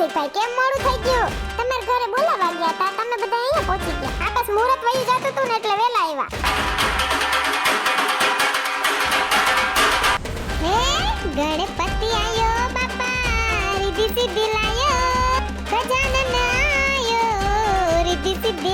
કૌશિકભાઈ કેમ મોડું થઈ ગયું? તમારા ઘરે બોલાવા ગયા હતા, તમે બધા અહીંયા પહોંચી ગયા. આ મુહૂર્ત વયું જતું હતું ને એટલે વેલા આવ્યા. હે, ગણપતિ આયો, બાપા, રીધી સિદ્ધિ લાયો ગજાનન આયો, રીધી સિદ્ધિ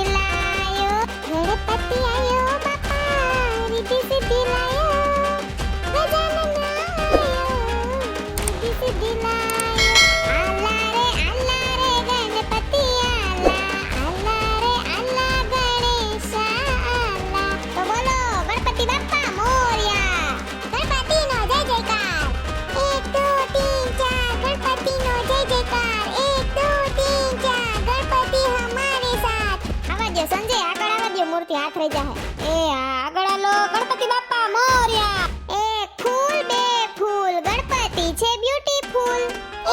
સંજય આગળ આવા દ્યો મૂર્તિ હાથ રહી જાહે એ હા આગળ હાલો ગણપતિ બાપ્પા મોર્યા એક ફૂલ બે ફૂલ ગણપતિ છે બ્યુટીફુલ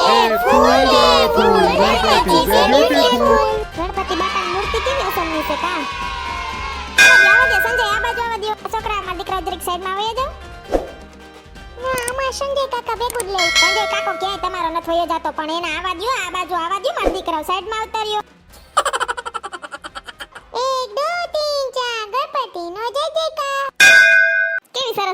એક ફૂલ, બે ફૂલ, ગણપતિ છે beautiful. ગણપતિ બાપાની મૂર્તિ કેવી અસલની છે કા આવા દ્યો, સંજય આ બાજુ આવા દ્યો છોકરા મારા દીકરા જરીક સાઈડમાં આવી જાવ ના આમાં સંજય કાકા ભેગું જ લે સંજય કાકો ક્યાંય તમારો નથી વયો જાતો પણ એને આવા દ્યો આ બાજુ આવા દ્યો મારા દીકરા સાઈડમાં આવતા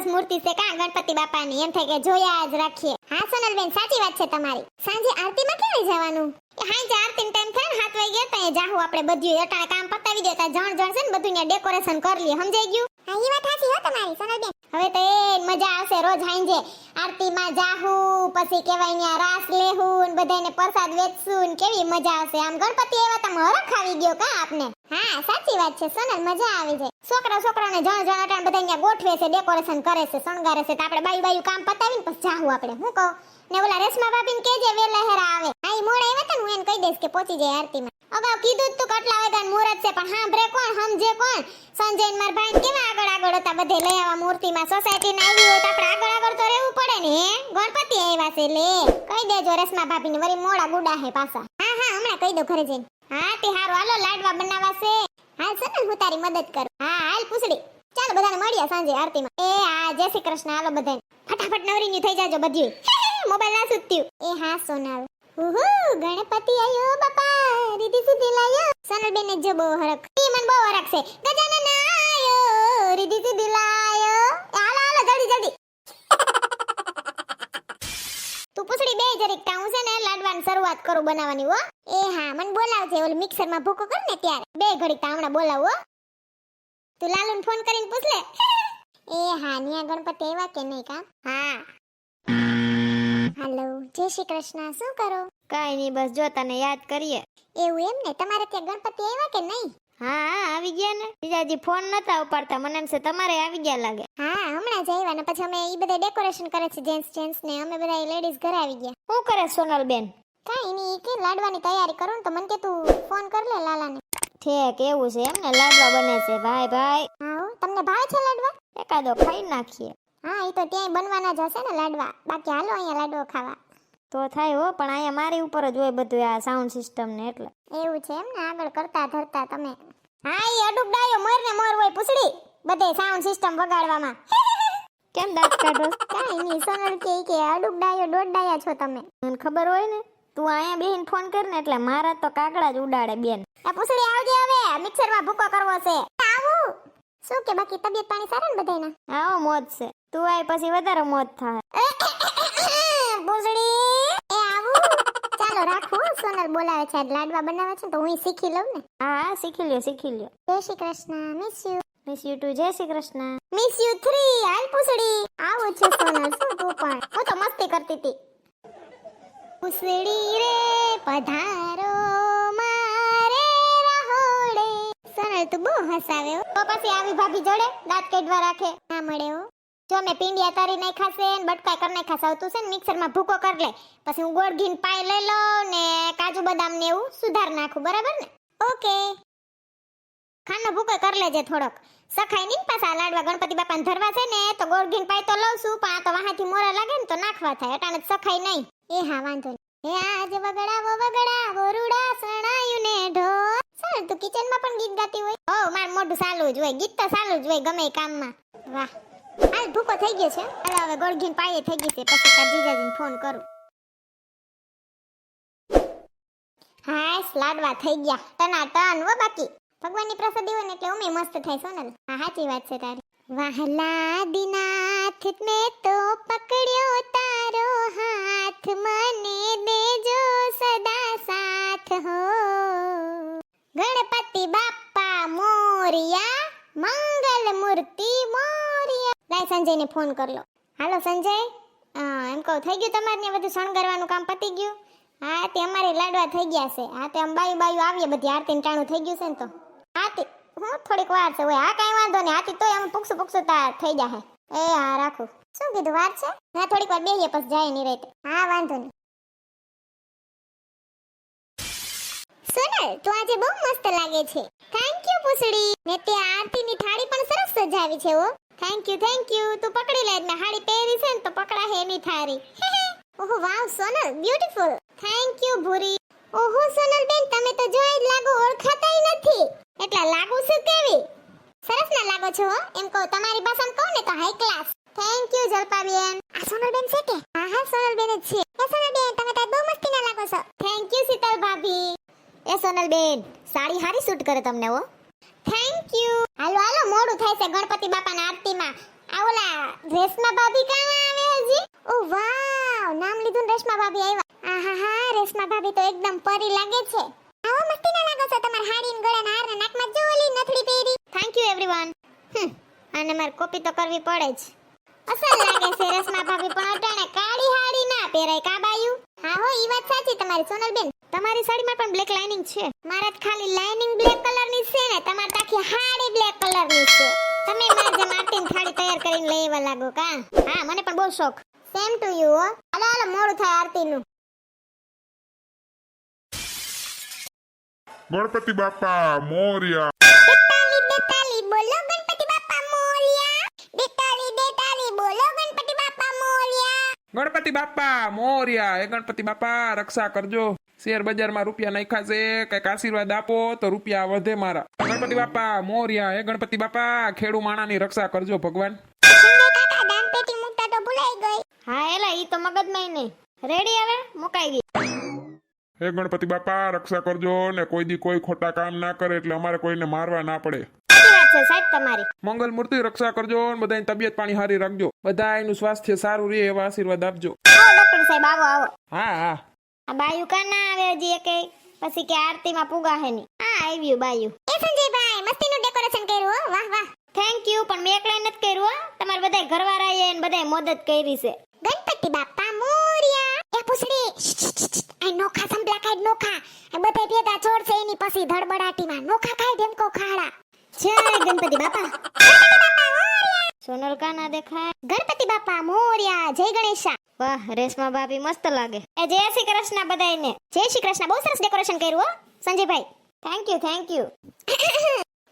સરસ મૂર્તિ છે કા ગણપતિ બાપાની? એમ થાય કે જોયા જ રાખીએ. હા સોનલબેન સાચી વાત છે તમારી. સાંજે આરતીમાં ક્યારે જવાનું? હાંજે આરતી ટાઈમ થાય ને હાથ વાગી ત્યાં જાહુ આપણે બધું અટાણે કામ પતાવી દે ત્યાં જણ જણ છે ને બધું ત્યાં ડેકોરેશન કરી લઈએ. સમજાઈ ગયું? હા એ વાત સાચી હો તમારી સોનલબેન. હવે તો એ મજા આવશે રોજ હાંજે. આરતીમાં જાહું પછી કેવાય ને રાસ લેહું ને બધાને પ્રસાદ વેચશું ને કેવી મજા આવશે. આમ ગણપતિ એવા તમે હરખ આવી ગયો કા આપને? હા, સાચી વાત છે, સોનલ, મજા આવી જાય. છોકરા છોકરાને જણ જણ અટાણ બધા અહીંયા ગોઠવે છે ડેકોરેશન કરે છે, શણગારે છે, તો આપણે બાયું બાયું કામ પતાવીને પછી જાહું આપણે. હું કહું? ને ઓલા રેશમા ભાભીને કેજે વેલા હેરા આવે. આ ઈ મોડા આવ્યા હતા હું એને કહી દઈશ કે પહોંચી જાય આરતીમાં. અગાઉ કીધું તું કટલા વાગ્યાનું મુહૂર્ત છે, પણ હાંભળે કોણ સમજે કોણ? સંજય માર ભાઈ કેવા આગળ આગળ હતા બધે લઈ આવા મૂર્તિમાં. સોસાયટી ને આવી હોય તો આપણે આગળ આગળ તો રહેવું પડે ને ગણપતિ આવ્યા છે, લે. કહી દેજો રેશમા ભાભીને, વળી મોડા ગુડા હે પાછા. કહી દો ઘરે જઈને. હા, તે હારું. હાલો, લાડવા બનાવવા છે. હાલ ને, હું તારી મદદ કરું. હા, હાલ પૂછડી. ચાલો, બધાને મળ્યા સાંજે આરતીમાં. એ, હા, જય શ્રી કૃષ્ણ. હાલો, બધાને. ફટાફટ નવરીની થઈ જાજો, બધું મોબાઈલ ના સુત્યું એ, હા સોનાલ ઉહુ, ગણપતિ આયો, બાપા. રીધી સુધી લાયો. સોનલ બેન જો બહુ હરખ. ઈ મન બહુ હરખ છે. ગજાનન જરીક તા હું છે ને લાડવાની શરૂઆત કરું બનાવવાની હો. એ હા મને બોલાવજે ઓલ મિક્સરમાં ભૂકો કર ને ત્યારે. બે ઘડી તા હમણાં બોલાવ હો. તું લાલુને ફોન કરીને પૂછ લે. એ હા નિયા ગણપતિ આવ્યા કે નહીં કા હા. હાલો જય શ્રી કૃષ્ણ શું કરો? કઈ નહીં બસ જો તને યાદ કરીએ. એવું એમ ને તમારે ત્યાં ગણપતિ આવ્યા કે નહીં? હા હા આવી ગયા ને? બીજાજી ફોન નતા ઉપાડતા મને એમ છે તમારે આવી ગયા લાગે. હા હમણાં જ આવ્યા ને પછી અમે ઈ બધા ડેકોરેશન કરે છે જેન્ટ્સ જેન્ટ્સ ને અમે બધા લેડીઝ ઘરે આવી ગયા. શું કરે સોનલ બેન કાંઈ નહીં કે લાડવાની તૈયારી કરું ને તો મને કે તું ફોન કર લે લાલાને. ઠેક એવું છે એમ ને લાડવા બને છે ભાઈ ભાઈ. હા હો, તમને ભાવે છે લાડવા? એકાદો ખાઈ નાખીએ. હા એ તો ત્યાંય બનવાના જ હશે ને લાડવા. બાકી હાલો અહીંયા લાડવો ખાવા. તો થાય હો પણ અહીંયા મારી ઉપર જ હોય બધું આ સાઉન્ડ સિસ્ટમ ને એટલે. એવું છે એમ ને? આગળ કરતા ધરતા તમે. હા એ અડુક ડાયો મર ને મર હોય પૂછડી બધે સાઉન્ડ સિસ્ટમ વગાડવામાં. કેમ દાંત કાઢો? કાઈ નહીં સોનલ કે કે અડુક ડાયો દોઢ ડાયા છો તમે. મને ખબર હોય ને તું અહીંયા બેહીને ફોન કર ને એટલે મારા તો કાગડા જ ઉડાડે બેન. આ પૂછડી આવજે હવે. મિક્સરમાં ભૂકો કરવો છે. આવું. શું કે બાકી તબિયત પાણી સારા ને બધાયના? આવો મોજ છે. તું આય પછી વધારે મોજ થાય. પૂછડી. રાખું સોનલ બોલાવે છે લાડવા બનાવે છે તો હું શીખી લઉં ને. હા હા શીખી લ્યો શીખી લ્યો. જય Shri Krishna miss you miss you too જય Shri Krishna. Miss you three હાલ પૂછડી. આવો છે સોનલ શું તું પણ? હું તો મસ્તી કરતી હતી પૂછડી રે પધારો મારે રહોડે. સોનલ તું બહુ હસાવે હો. તો પછી આવી ભાભી જોડે દાંત કાઢવા રાખે. ના મળે હો. જો મેં પીંડિયા તારી નાખ્યા છે ને બટકાઈ કરી નાખ્યા છે. તું છે ને મિક્સરમાં ભૂકો કરી લે. પછી હું ગોળ ઘીન પાઈ લઈ લઉં ને કાજુ બદામ ને એવું સુધાર નાખું, બરાબર ને? ઓકે. ખાંડનો ભૂકો કરી લેજે થોડોક. સખાઈ નહીં પાછા લાડવા ગણપતિ બાપાને ધરવા છે ને, તો ગોળ ઘીન પાય તો લઉં છું, પણ આ તો વાહાથી મોરા લાગે ને તો નાખવા થાય, અટાણે સખાઈ નહીં. એ હા, વાંધો નહીં. હે, આજ વગડાવો વગડાવો, રૂડા સણાયું ને ઢોર સર, તું કિચનમાં પણ ગીત ગાતી હોય? ઓ, માર મોઢું સાલું જ હોય, ગીત તો સાલું જ હોય ગમે કામમાં. વાહ. હાલ ભૂકો થઈ ગયો છે. હાલો હવે ગોળઘીન થઈ ગઈ છે. પછી તાર જીજાજીને ફોન કરું. હાશ લાડવા થઈ ગયા. ટના ટન વો બાકી. ભગવાનની પ્રસાદી હોય ને એટલે ઉમે મસ્ત થાય સોનલ હા સાચી વાત છે તારી. વહલા દિનાથ મે તો પકડ્યો તારો હાથ. મને દેજો સદા સાથ હો. ગણપતિ બાપ્પા મોરિયા, મંગલ મૂર્તિ સંજયને ફોન કર હાલો સંજય? એમ કહું, થઈ ગયું તમારે ત્યાં બધું શણગારવાનું કામ પતી ગયું? હા, તે અમારે લાડવા થઈ ગયા છે. હા, તે આમ બાયું આવીએ, બધી આરતી ટાણું થઈ ગયું છે ને તો. હાથી હું થોડીક વાર છે હા, કાંઈ વાંધો નહીં. આથી તોય અમે પૂછું તા થઈ જાય એ, હા, રાખું. શું કીધું, વાર છે? હા, થોડીક વાર બેહીએ, પછી જાય નહીં રહે હા, વાંધો નહીં. સોનલ, તું આજે બહુ મસ્ત લાગે છે. થેન્ક યુ પૂછડી. ને તે આરતીની થાળી પણ સરસ સજાવી છે ઓ થેન્ક યુ થેન્ક યુ તું પકડી લે ને હાડી પહેરી છે ને, તો પકડા હે એની થાળી. ઓહો, wow, Sonal beautiful thank you ભૂરી ઓહો સોનલ બેન તમે તો જોઈ જ લાગો ઓળખાતાય નથી એટલા લાગુ છું કેવી સરસ ના લાગો છો હો એમ કહો તમારી ભાષામાં કહું ને તો હાઈ ક્લાસ થેન્ક યુ જલપાબેન આ સોનલ બેન છે કે હા હા સોનલ બેન જ છે એ સોનલ બેન તમે તો બહુ મસ્તી ના લાગો છો થેન્ક યુ શીતલ ભાભી એ સોનલ બેન સાડી હારી તમને, હો. થેન્ક યુ હાલો હાલો, મોડું થાય છે ગણપતિ બાપાના આરતીમાં. આ રેશમા ભાભી કાં આવે હજી? ઓ, વાવ, નામ લીધું રેશમા ભાભી આવ્યા. આહા, હા, રેશમા ભાભી તો એકદમ પરી લાગે છે. આવો મસ્તી ના લાગો છો તમાર હાડી ને ગળાના હાર ને નાકમાં જો ઓલી નથડી પહેરી. થેન્ક યુ એવરીવન અને મારે કોપી તો કરવી પડે જ. અસલ લાગે છે રેશમા ભાભી પણ અટાણે કાળી હાડી ના પહેરાય કાબાયું હા, હો, ઈ વાત સાચી તમારી, સોનલબેન. તમારી સાડીમાં પણ બ્લેક લાઇનિંગ છે. મારા ખાલી લાઇનિંગ બ્લેક કલરની છે ને તમારી આખી હાડી બ્લેક કલરની છે. તમે મારા જે આરતીની થાળી તૈયાર કરીને લઈ આવવા લાગો કા? હા મને પણ બહુ શોખ. સેમ ટુ યુ હો. હાલો હાલો મોડું થાય આરતીનું. ગણપતિ બાપા મોર્યા. બેતાલી બેતાલી બોલો ગણપતિ બાપા મોરિયા. બેતાલી બેતાલી બોલો ગણપતિ બાપા મોરિયા. ગણપતિ બાપા મોર્યા. એ ગણપતિ બાપા રક્ષા કરજો. શેર બજારમાં રૂપિયા નાખ્યા છે કંઈક આશીર્વાદ આપો તો રૂપિયા વધે મારા. ગણપતિ બાપા મોર્યા. હે ગણપતિ બાપા ખેડૂ માણાની રક્ષા કરજો ભગવાન. હા એલા ઈ તો મગજમાં નહીં. રેડી હવે? મુકાઈ ગઈ. હે ગણપતિ બાપા રક્ષા કરજો ને કોઈ દી કોઈ ખોટા કામ ના કરે એટલે અમારે કોઈને મારવા ના પડે. છે સાહેબ તમારી. મંગલ મૂર્તિ રક્ષા કરજો ને બધાની તબિયત પાણી સારી રાખજો. બધા એનું સ્વાસ્થ્ય સારું રહે એવા આશીર્વાદ આપજો. આવો ડોક્ટર સાહેબ આવો આવો. હા હા. આ બાયુ કા ના આવે હજી એકે પછી કે આરતીમાં પુગા હે ની. હા આવ્યું બાયુ. એ સંજયભાઈ મસ્તીનું ડેકોરેશન કર્યું હો. વાહ વાહ. થેન્ક યુ પણ મેં એકલા નથી કર્યું હો. તમારે બધા ઘરવાળાએ ને બધાય મદદ કરી છે. ગણપતિ બાપા મોરિયા. એ પૂછડી આ નોખા સંભલા કાઈ નોખા. આ બધા ભેગા છોડશે એની પછી ધડબડાટીમાં. નોખા ખાય એમ કો ખાડા. જય ગણપતિ બાપા. સોનલ કા ના દેખાય? ગણપતિ બાપા મોરિયા. જય ગણેશા. વાહ, રેશમા ભાભી મસ્ત લાગે. એ જય શ્રી કૃષ્ણ બધાયને. જય શ્રી કૃષ્ણ, બહુ સરસ ડેકોરેશન કર્યું હો, સંજયભાઈ. થેન્ક યુ થેન્ક યુ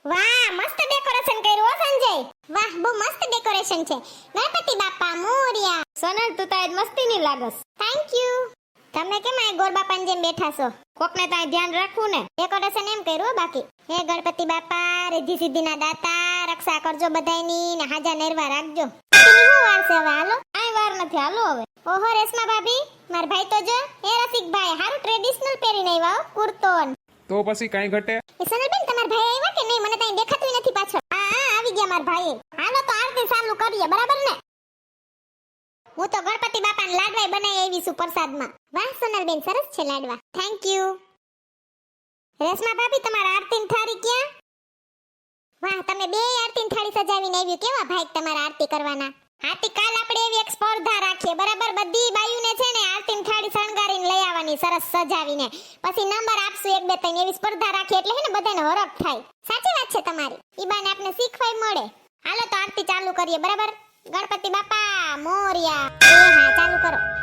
વાહ, મસ્ત ડેકોરેશન કર્યું હો, સંજય. વાહ, બહુ મસ્ત ડેકોરેશન છે. ગણપતિ બાપા, મોરિયા. સોનલ, તું તાય મસ્તી ની લાગસ. થેન્ક યુ તમે કેમ આ ગોર બાપાની જેમ બેઠા છો? કોકને ને અહીં ધ્યાન રાખવું ને. ડેકોરેશન એમ કર્યું બાકી. હે ગણપતિ બાપા રીધિ સિદ્ધિના દાતા, રક્ષા કરજો બધાયની ને હાજા નરવા રાખજો. શું વાર છે હવે, હાલો? કાંઈ વાર નથી, હાલો હવે. ઓહો રેશમા ભાભી માર ભાઈ તો જો એ રસિક ભાઈ હારું ટ્રેડિશનલ પહેરીને આવ્યા હો, કુર્તો. તો પછી કાઈ ઘટે? એ સોનલબેન તમાર ભાઈ આવ્યા કે નહીં? મને કાઈ દેખાતું નથી પાછળ. આ આ આવી ગયા માર ભાઈ. હાલો તો આરતી ચાલુ કરીએ બરાબર ને? હું તો ગણપતિ બાપાને લાડવાય બનાવી આવી છું પ્રસાદમાં. વાહ સોનલબેન સરસ છે લાડવા. થેન્ક યુ રેશમા ભાભી તમારા આરતી થાળી ક્યાં? વાહ તમે બે આરતી થાળી સજાવીને આવ્યું કેવા ભાઈ તમારા આરતી કરવાના? આરતી કાલ આપણે એવી એક સ્પર્ધા રાખીએ. બરાબર? બધી બાયુને છે ને આરતીન થાળી શણગારીને લઈ આવવાની, સરસ સજાવીને. પછી નંબર આપશું એક બે ત્રણ. એવી સ્પર્ધા રાખીએ એટલે હે ને બધાને હરખ થાય. સાચી વાત છે તમારી. ઈ બાને આપણે શીખવાય મળે. હાલો તો આરતી ચાલુ કરીએ. બરાબર? ગણપતિ બાપા, મોરિયા. હા, ચાલુ કરો.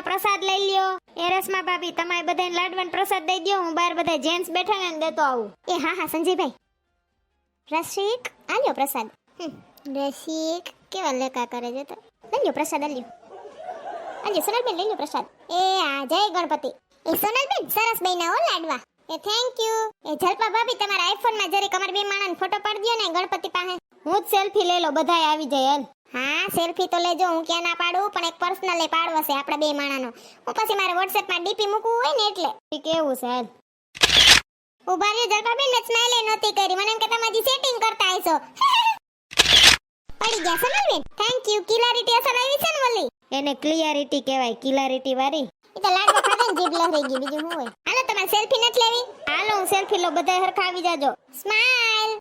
બધા લાડવાનો પ્રસાદ લઈ લ્યો. એ રસમા ભાભી, તમારે બધાને લાડવાનો પ્રસાદ દઈ દો હું બહાર બધા જેન્ટ્સ બેઠા ને દેતો આવું. એ હા હા, સંજયભાઈ. રસિક, આલ્યો પ્રસાદ. રસિક, કેવા લેકા કરે છે તો. આલ્યો પ્રસાદ, આલ્યો. આલ્યો, સોનલબેન, લઈ લ્યો પ્રસાદ. એ આ, જય ગણપતિ. એ સોનલબેન, સરસ બન્યા હો લાડવા. એ થેન્ક યુ એ જલપા ભાભી, તમારા આઈફોનમાં જરીક બે માણસ ફોટો પાડી દો ને ગણપતિ પાસે. હું જ સેલ્ફી લઈ લો, બધાય આવી જાય, હાલ. હા સેલ્ફી તો લેજો હું ક્યાં ના પાડું પણ એક પર્સનલ એ પાડવો છે આપણા બે માણાનો. હું પછી મારે WhatsApp માં ડીપી મૂકવું હોય ને એટલે. કેવું સાહેબ ઊભા રહ્યો જલપાબેન ને સ્માઈલ નહોતી કરી. મને એમ કે તમે હજી સેટિંગ કરતા હશો. પડી ગયા સોનલબેન થેન્ક યુ ક્લિયરિટી અસર આવી છે ને વલી એને ક્લિયરિટી કહેવાય ક્લિયરિટી વાળી. એ તો લાડવા ખાધા જીભ લહરાઈ ગઈ બીજું શું હોય? હાલો તમારે સેલ્ફી નથી લેવી? હાલો હું સેલ્ફી લો બધા હરખા આવી જાજો. સ્માઈલ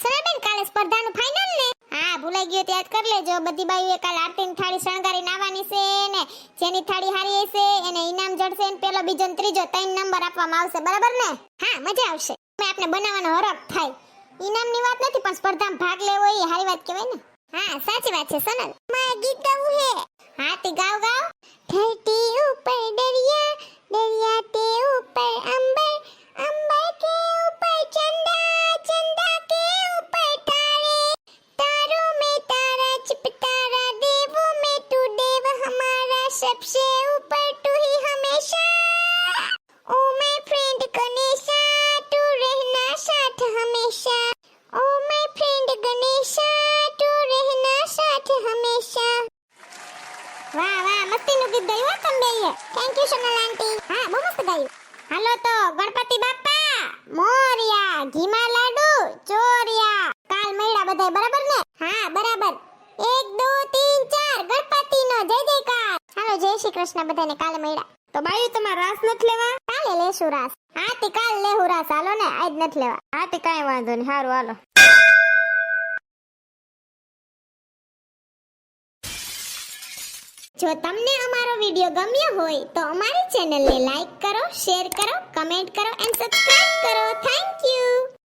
સરેબેન કાલે સ્પર્ધાનું ફાઇનલ ને? હા ભૂલાઈ ગયો યાદ કરી લેજો. બધી બાઈઓએ કાલ આરતીની થાળી શણગારીને આવવાની છે ને જેની થાળી હારી હશે એને ઇનામ જડશે ને પેલો બીજો ને ત્રીજો ત્રણ નંબર આપવામાં આવશે. બરાબર ને? હા મજા આવશે. આપણે બનાવવાનો હરખ થાય. ઇનામની વાત નથી પણ સ્પર્ધામાં ભાગ લેવો એ હારી વાત કહેવાય ને? હા સાચી વાત છે સોનલ. માં ગીત ગાવું હે. હા તે ગાવ ગાવ. ધરતી ઉપર દરિયા દરિયા તે ઉપર અંબર અંબર કે ઉપર ચંદા. શ્રી કૃષ્ણ બધાને કાલે મળ્યા. તો બાયું, તમારે રાસ નથી લેવા? કાલે લેશું રાસ. હા તે કાલ લેહું રાસ. હાલો ને, આજ નથી લેવા. હા તે કાંઈ વાંધો નહીં. સારું હાલો. જો તમને અમારો વિડિયો ગમ્યો હોય તો અમારી ચેનલને લાઈક કરો, શેર કરો, કમેન્ટ કરો એન્ડ સબસ્ક્રાઇબ કરો. Thank you